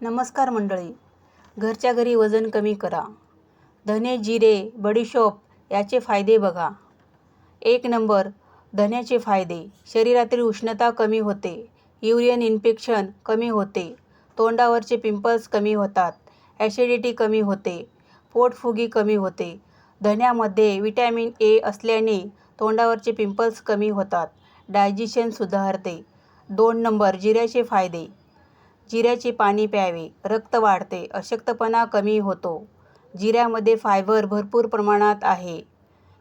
नमस्कार मंडळी. घरच्या घरी वजन कमी करा. धने जिरे बडीशोप याचे फायदे बघा. एक नंबर धन्याचे फायदे. शरीरातील उष्णता कमी होते. युरियन इन्फेक्शन कमी होते. तोंडावरचे पिंपल्स कमी होतात. ॲसिडिटी कमी होते. पोटफुगी कमी होते. धन्यामध्ये विटॅमिन ए असल्याने तोंडावरचे पिंपल्स कमी होतात. डायजेशन सुधारते. दोन नंबर जिऱ्याचे फायदे. जिऱ्याचे पाणी प्यावे रक्त वाढते अशक्तपणा कमी होतो. जिऱ्यामध्ये फायबर भरपूर प्रमाणात आहे.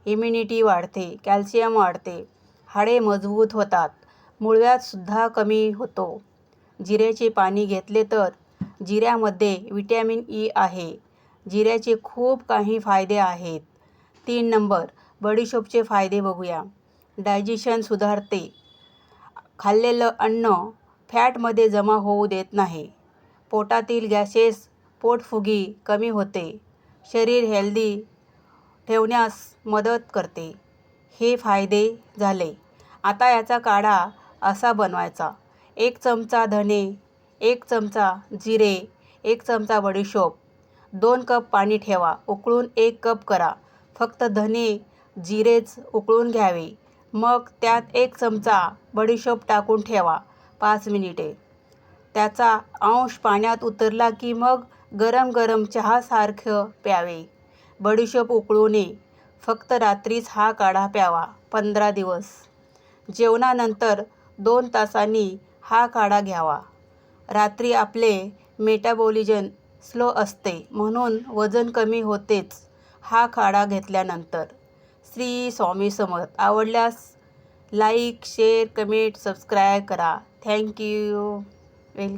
इम्युनिटी वाढते कॅल्शियम वाढते हाडे मजबूत होतात मुळव्यातसुद्धा कमी होतो. जिऱ्याचे पाणी घेतले तर जिऱ्यामध्ये विटॅमिन ई आहे. जिऱ्याचे खूप काही फायदे आहेत. तीन नंबर बडीशोपचे फायदे बघूया. डायजेशन सुधारते. खाल्लेलं अन्न फॅटमध्ये जमा होऊ देत नाही. पोटातील गॅसेस पोटफुगी कमी होते. शरीर हेल्दी ठेवण्यास मदत करते. हे फायदे झाले. आता याचा काढा असा बनवायचा. एक चमचा धने एक चमचा जिरे एक चमचा बडीशोप दोन कप पाणी ठेवा. उकळून एक कप करा. फक्त धने जिरेच उकळून घ्यावे. मग त्यात एक चमचा बडीशोप टाकून ठेवा. पाच मिनिटे. त्याचा अंश पाण्यात उतरला की मग गरम गरम चहासारखं प्यावे. बडीशोप उकळू नये. फक्त रात्रीच हा काढा प्यावा. पंधरा दिवस. जेवणानंतर दोन तासांनी हा काढा घ्यावा. रात्री आपले मेटाबॉलिजन स्लो असते म्हणून वजन कमी होतेच हा काढा घेतल्यानंतर. श्री स्वामी समर्थ. आवडल्यास लाईक शेअर कमेंट सबस्क्राईब करा. Thank you well